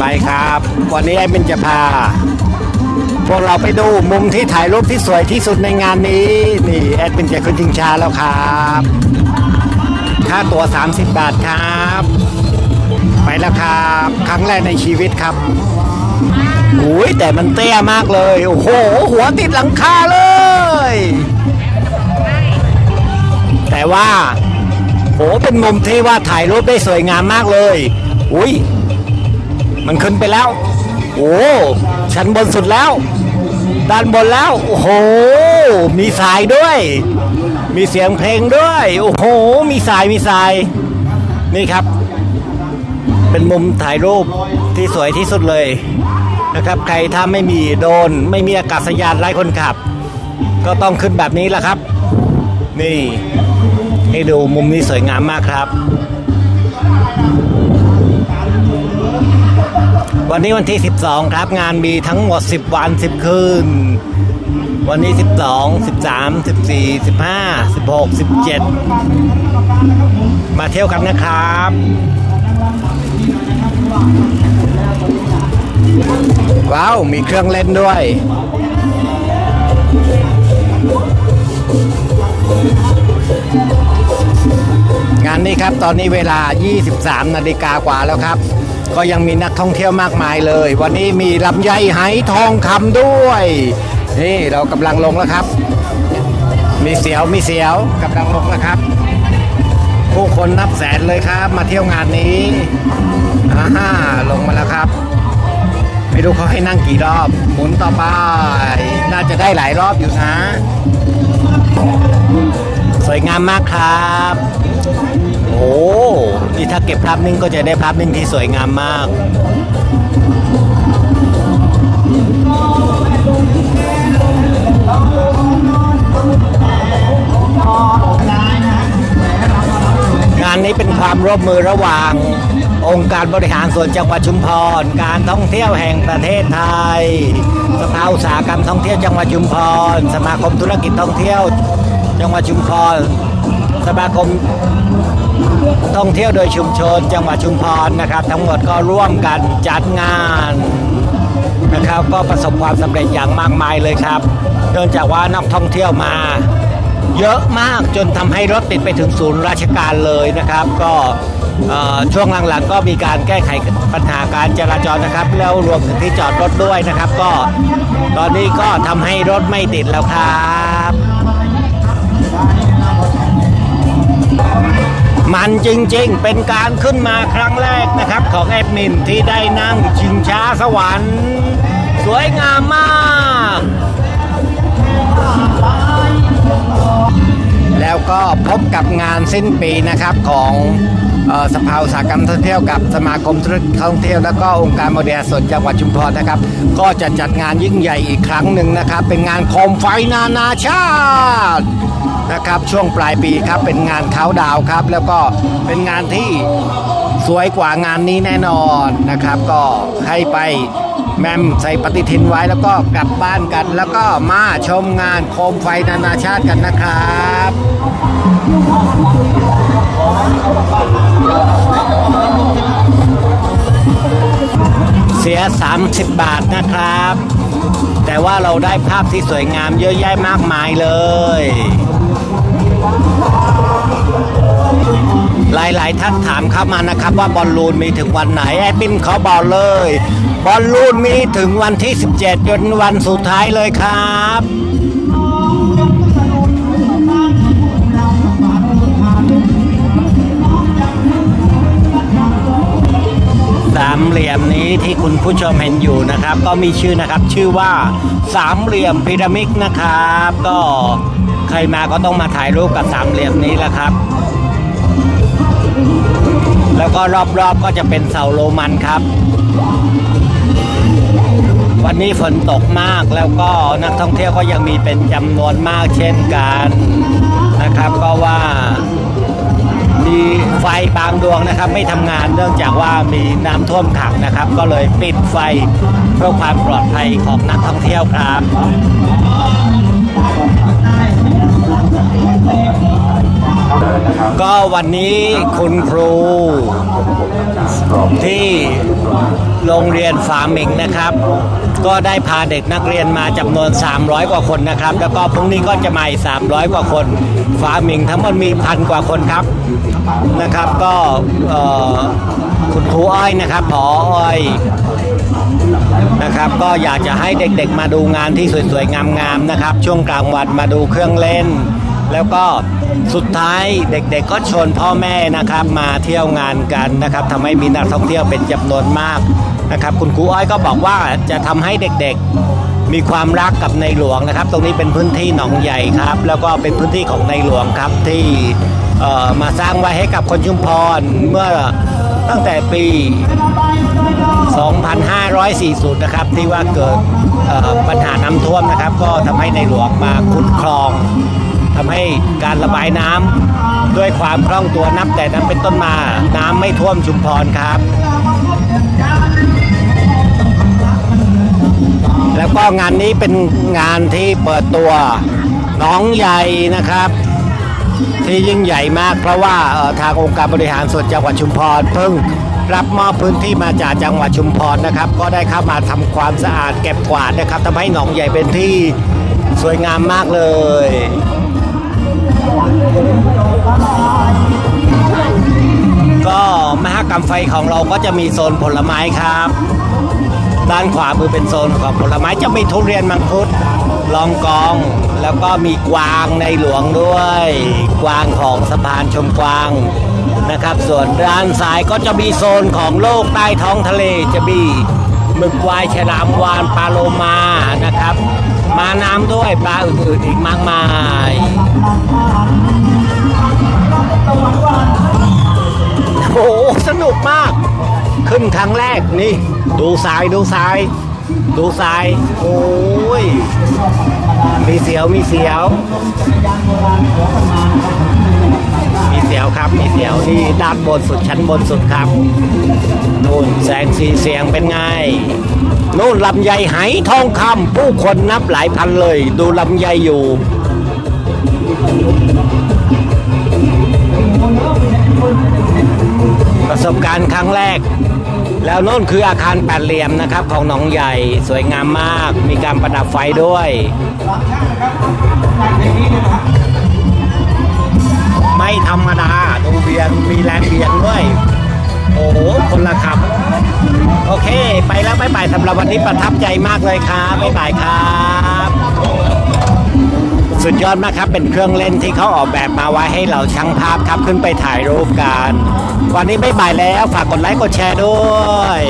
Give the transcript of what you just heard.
ไปครับ วันนี้ไอ้เป็นจะพา พวกเราไปดูมุมที่ถ่ายรูปที่สวยที่สุดในงานนี้ นี่แอดเป็นจะขึ้นชิงชาแล้วครับค่าตั๋ว 30 บาทครับ ไปแล้วครับ ครั้งแรกในชีวิตครับโอ้ยแต่มันเตี้ยมากเลย โอ้โห หัวติดหลังคาเลย แต่ว่าโหเป็นมุมที่ว่าถ่ายรูปได้สวยงามมากเลย อุ้ย มันขึ้นไปแล้ว โอ้ชั้นบนสุดแล้ว ด้านบนแล้ว โอ้โห มีสายด้วย มีเสียงเพลงด้วย โอ้โห มีสายมีสาย นี่ครับ เป็นมุมถ่ายรูปที่สวยที่สุดเลยนะครับ ใครถ้าไม่มีโดน ไม่มีอากาศยานไร้คนขับ ก็ต้องขึ้นแบบนี้แหละครับ นี่ ให้ดูมุมนี้สวยงามมากครับ วันนี้วันที่ 12 ครับ งานมีทั้งหมด 10 วัน 10 คืน วันนี้ 12 13 14 15 16 17 มาเที่ยวกันนะครับว้าวมีเครื่องเล่นด้วย งานนี้ครับตอนนี้เวลา 23 นาฬิกากว่าแล้วครับ ก็ยังมีนักท่องเที่ยวมากมายเลย วันนี้มีลำไยไหทองคำด้วย นี่เรากำลังลงแล้วครับ มีเสียวมีเสียวกำลังลงแล้วครับ ผู้คนนับแสนเลยครับ มาเที่ยวงานนี้อ่าฮ่าลงมาแล้วครับ ไม่รู้เขาให้นั่งกี่รอบ หมุนต่อไป น่าจะได้หลายรอบอยู่นะ สวยงามมากครับ โอ้นี่ถ้าเก็บภาพนิ่งก็จะได้ภาพนิ่งที่สวยงามมาก งานนี้เป็นความร่วมมือระหว่าง องค์การบริหารส่วนจังหวัดชุมพร การท่องเที่ยวแห่งประเทศไทย สภาอุตสาหกรรมท่องเที่ยวจังหวัดชุมพร สมาคมธุรกิจท่องเที่ยว จังหวัดชุมพร สมาคม ท่องเที่ยวโดยชุมชนจังหวัดชุมพรนะครับ ทั้งหมดก็ร่วมกันจัดงานนะครับก็ประสบความสำเร็จอย่างมากมายเลยครับเนื่องจากว่านักท่องเที่ยวมา เยอะมากจนทำให้รถติดไปถึงศูนย์ราชการเลยนะครับ ก็ช่วงหลังๆก็มีการแก้ไขปัญหาการจราจรนะครับ แล้วรวมถึงที่จอดรถด้วยนะครับ ก็ตอนนี้ก็ทำให้รถไม่ติดแล้วครับ มันจริงๆ เป็นการขึ้นมาครั้งแรกนะครับ ของแอดมินที่ได้นั่งชิงช้าสวรรค์ สวยงามมาก แล้วก็พบกับงานสิ้นปีนะครับของสภาอุตสาหกรรมท่องเที่ยวกับสมาคมธุรกิจท่องเที่ยวแล้วก็องค์การบริหารส่วนจังหวัดชุมพรนะครับ ก็จะจัดงานยิ่งใหญ่อีกครั้งหนึ่งนะครับ เป็นงานโคมไฟนานาชาติ นะครับ ช่วงปลายปีครับเป็นงานเขาดาวครับ แล้วก็เป็นงานที่สวยกว่างานนี้แน่นอนนะครับ ก็ให้ไปแมมใส่ปฏิทินไว้แล้วก็กลับบ้านกัน แล้วก็มาชมงานโคมไฟนานาชาติกันนะครับ เสีย 30 บาทนะครับ แต่ว่าเราได้ภาพที่สวยงามเยอะแยะมากมายเลย หลายๆท่านถามเข้ามานะครับว่าบอลลูนมีถึงวันไหนแอดมินเขาบอกเลย บอลลูนมีถึงวันที่ 17จนวันสุดท้ายเลยครับามเหลี่ยมนี้ที่คุณผู้ชมเห็นอยู่นะครับ ก็มีชื่อนะครับชื่อว่าสามเหลี่ยมพีระมิดนะครับ ก็ใครมาก็ต้องมาถ่ายรูปกับสามเหลี่ยมนี้แหละครับ แล้วก็รอบๆก็จะเป็นเสาโรมันครับ วันนี้ฝนตกมากแล้วก็นักท่องเที่ยวก็ยังมีเป็นจำนวนมากเช่นกันนะครับ ก็ว่า มีไฟบางดวงนะครับ ไม่ทำงานเนื่องจากว่ามีน้ำท่วมขังนะครับ ก็เลยปิดไฟเพื่อความปลอดภัยของนักท่องเที่ยวครับ ก็วันนี้คุณครู ที่โรงเรียนฟาร์มิงนะครับ ก็ได้พาเด็กนักเรียนมาจำนวน 300 กว่าคนนะครับ แล้วก็พรุ่งนี้ก็จะมาอีก300 กว่าคนฟาร์มิงทั้งหมดมีพันกว่าคนครับนะครับ ก็คุณครูอ้อยนะครับผออ้อยนะครับ ก็อยากจะให้เด็กๆมาดูงานที่สวยๆงามๆนะครับ ช่วงกลางวันมาดูเครื่องเล่น แล้วก็สุดท้ายเด็กๆก็ชวนพ่อแม่นะครับมาเที่ยวงานกันนะครับทำให้มีนักท่องเที่ยวเป็นจำนวนมากนะครับ คุณครูอ้อยก็บอกว่าจะทำให้เด็กๆมีความรักกับในหลวงนะครับ ตรงนี้เป็นพื้นที่หนองใหญ่ครับ แล้วก็เป็นพื้นที่ของในหลวงครับที่มาสร้างไว้ให้กับคนชุมพรเมื่อตั้งแต่ปี 2540 นะครับ ที่ว่าเกิดปัญหาน้ำท่วมนะครับ ก็ทำให้ในหลวงมาขุดคลอง ทำให้การระบายน้ำด้วยความคล่องตัวนับแต่นั้นเป็นต้นมา น้ำไม่ท่วมชุมพรครับ แล้วก็งานนี้เป็นงานที่เปิดตัวน้องใหญ่นะครับ ที่ยิ่งใหญ่มากเพราะว่าทางองค์การบริหารส่วนจังหวัดชุมพรเพิ่งรับมอบพื้นที่มาจากจังหวัดชุมพรนะครับ ก็ได้เข้ามาทำความสะอาดเก็บกวาดนะครับทำให้หนองใหญ่เป็นที่ สวยงามมากเลยก็มหกรรมไฟของเราก็จะมีโซนผลไม้ครับ ด้านขวามือเป็นโซนของผลไม้จะมีทุเรียนมังคุดลองกอง แล้วก็มีกวางในหลวงด้วย กวางของสะพานชมกวางนะครับ ส่วนด้านซ้ายก็จะมีโซนของโลกใต้ท้องทะเลจะมีหมึกวายฉลามวานปลาโลมานะครับ มาน้ำด้วยปลาอื่นๆอีกมากมายโอ้สนุกมาก ขึ้นครั้งแรกนี่ ดูซ้ายดูซ้าย ดูซ้าย โอ้ย มีเสียวมีเสียว มีเสียวครับ มีเสียวนี่ด้านบนสุดชั้นบนสุดครับนู่นแสงสีเสียงเป็นไง โน่นลำไยไหทองคำผู้คนนับหลายพันเลย ดูลำไยอยู่ ประสบการณ์ครั้งแรก แล้วโน่นคืออาคารแปดเหลี่ยมนะครับ ของหนองใหญ่สวยงามมาก มีการประดับไฟด้วยไม่ธรรมดาดูเบียงมีแรงเบียงด้วย โอ้โหคนละขับ โอเค ไปแล้วบ๊ายบายสำหรับวันนี้ประทับใจมากเลยครับบ๊ายบายครับ สุดยอดมากครับ เป็นเครื่องเล่นที่เขาออกแบบมาไว้ให้เราช่างภาพครับขึ้นไปถ่ายรูปกัน วันนี้ไม่บ่ายแล้ว ฝากกดไลค์กดแชร์ด้วย